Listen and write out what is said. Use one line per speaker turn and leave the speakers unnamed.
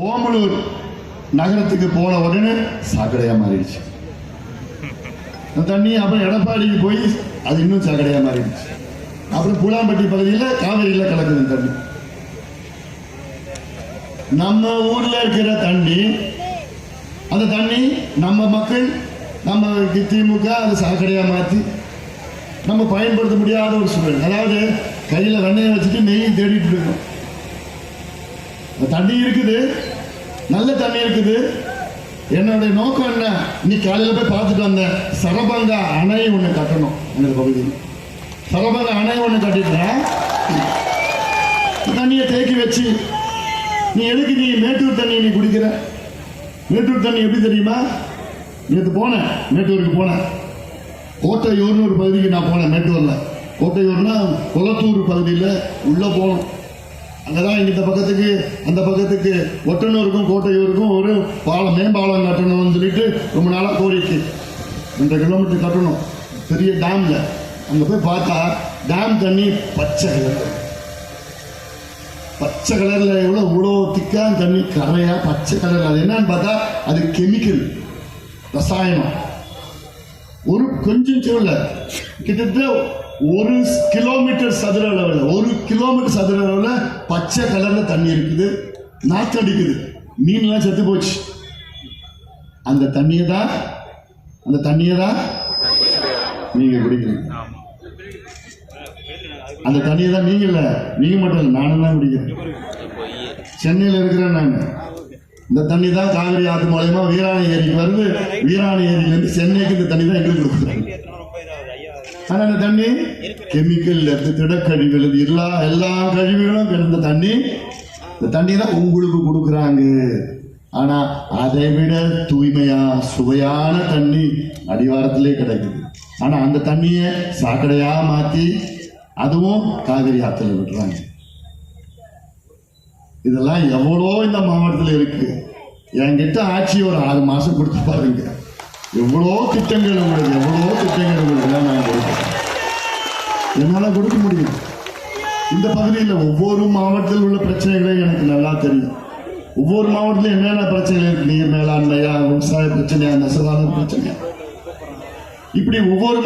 ஓமலூர் நகரத்துக்கு போன உடனே சாக்கடையா மாறிடுச்சு. அந்த தண்ணி அப்புறம் எடப்பாடிக்கு போய் அது இன்னும் சாக்கடையா மாறிடுச்சு. அப்புறம் பூலாம்பட்டி பகுதியில் காவிரியில் கலக்குது தண்ணி. நம்ம ஊர்ல இருக்கிற தண்ணி அந்த தண்ணி நம்ம மக்கள் நம்ம திமுக அது சாக்கடையா மாற்றி நம்ம பயன்படுத்த முடியாத ஒரு சூழல். அதாவது கையில் வெண்ணையை வச்சுட்டு நெய் தேடிட்டு இருக்கோம். தண்ணி இருக்குது. நல்ல தண்ணி இருக்குது. என்னுடைய நோக்கம் என்ன? நீ காலையில் போய் பார்த்துட்டு வந்த சரபங்கா அணை ஒன்று கட்டணும் எனக்கு பகுதியில் சரபங்கா அணை ஒன்று கட்டிட்டேன் தண்ணியை தேக்கி வச்சு நீ எதுக்கு நீ மேட்டூர் தண்ணி நீ குடிக்கிற? மேட்டூர் தண்ணி எப்படி தெரியுமா? நேற்று போனேன். மேட்டூருக்கு போனேன். கோட்டையூர்னு ஒரு பகுதிக்கு நான் போனேன் மேட்டூரில். கோட்டையூர்னா குளத்தூர் பகுதியில் உள்ளே போகணும். அங்கதான் தான் இந்த பக்கத்துக்கு அந்த பக்கத்துக்கு ஒட்டனூருக்கும் கோட்டையூருக்கும் ஒரு பாலம் மேம்பாலம் கட்டணும்னு சொல்லிட்டு ரொம்ப நாளாக கோரிக்கை. ரெண்டு கிலோமீட்டர் கட்டணும். பெரிய டேம்ல. அங்க போய் பார்த்தா டேம் தண்ணி பச்சை கலர் பச்சை கலர்ல எவ்வளோ இவ்வளோ திக்கா தண்ணி கரையா பச்சை கலர்ல அது என்னன்னு பார்த்தா அது கெமிக்கல் ரசாயனம். ஒரு கொஞ்சம் சொல்ல கிட்டத்தட்ட ஒரு கிலோமீட்டர் சதுர அளவில் ஒரு கிலோமீட்டர் சதுர அளவில் பச்சை கலரில் தண்ணி இருக்குது. நாத்தடிக்குது மீன்லாம் செத்து போச்சு. அந்த தண்ணியை தான் அந்த தண்ணியை தான் நீங்கள் குடிக்கிறீங்க அந்த தண்ணியை தான் நீங்கள் நீங்க மட்டும் இல்லை நானும் தான் குடிக்கிறேன். சென்னையில் இருக்கிறேன் நான். இந்த தண்ணி தான் காவிரி ஆற்று மூலயமா வீராணி ஏரிக்கு வருது. வீராணி ஏரியிலேருந்து சென்னைக்கு இந்த தண்ணி தான் எங்களுக்கு கொடுக்குறாங்க. ஆனா இந்த தண்ணி கெமிக்கல் இருந்து திடக்கழிவுகள் எல்லா எல்லா கழிவுகளும் கிடந்த தண்ணி. இந்த தண்ணி தான் உங்களுக்கு கொடுக்குறாங்க. ஆனா அதை விட தூய்மையா சுவையான தண்ணி அடிவாரத்திலே கிடைக்குது. ஆனா அந்த தண்ணியை சாக்கடையா மாத்தி அதுவும் காவிரி ஆத்துல விடுறாங்க இதெல்லாம் எவ்வளோ இந்த மாவட்டத்தில் இருக்கு. என்கிட்ட ஆட்சி ஒரு ஆறு மாசம் கொடுத்து பாருங்க. எவ்வளோ திட்டங்கள் உங்களுக்கு எவ்வளோ திட்டங்கள் உங்களுக்கு நான் என்னால் கொடுக்க முடியும். இந்த பகுதியில் ஒவ்வொரு மாவட்டத்தில் உள்ள பிரச்சனைகளும் எனக்கு நல்லா தெரியும். ஒவ்வொரு மாவட்டத்திலும் என்னென்ன பிரச்சனைகள் இருக்கு? நீர் மேலாண்மையா விவசாய பிரச்சனையா நெசவான பிரச்சனையா? இப்படி ஒவ்வொரு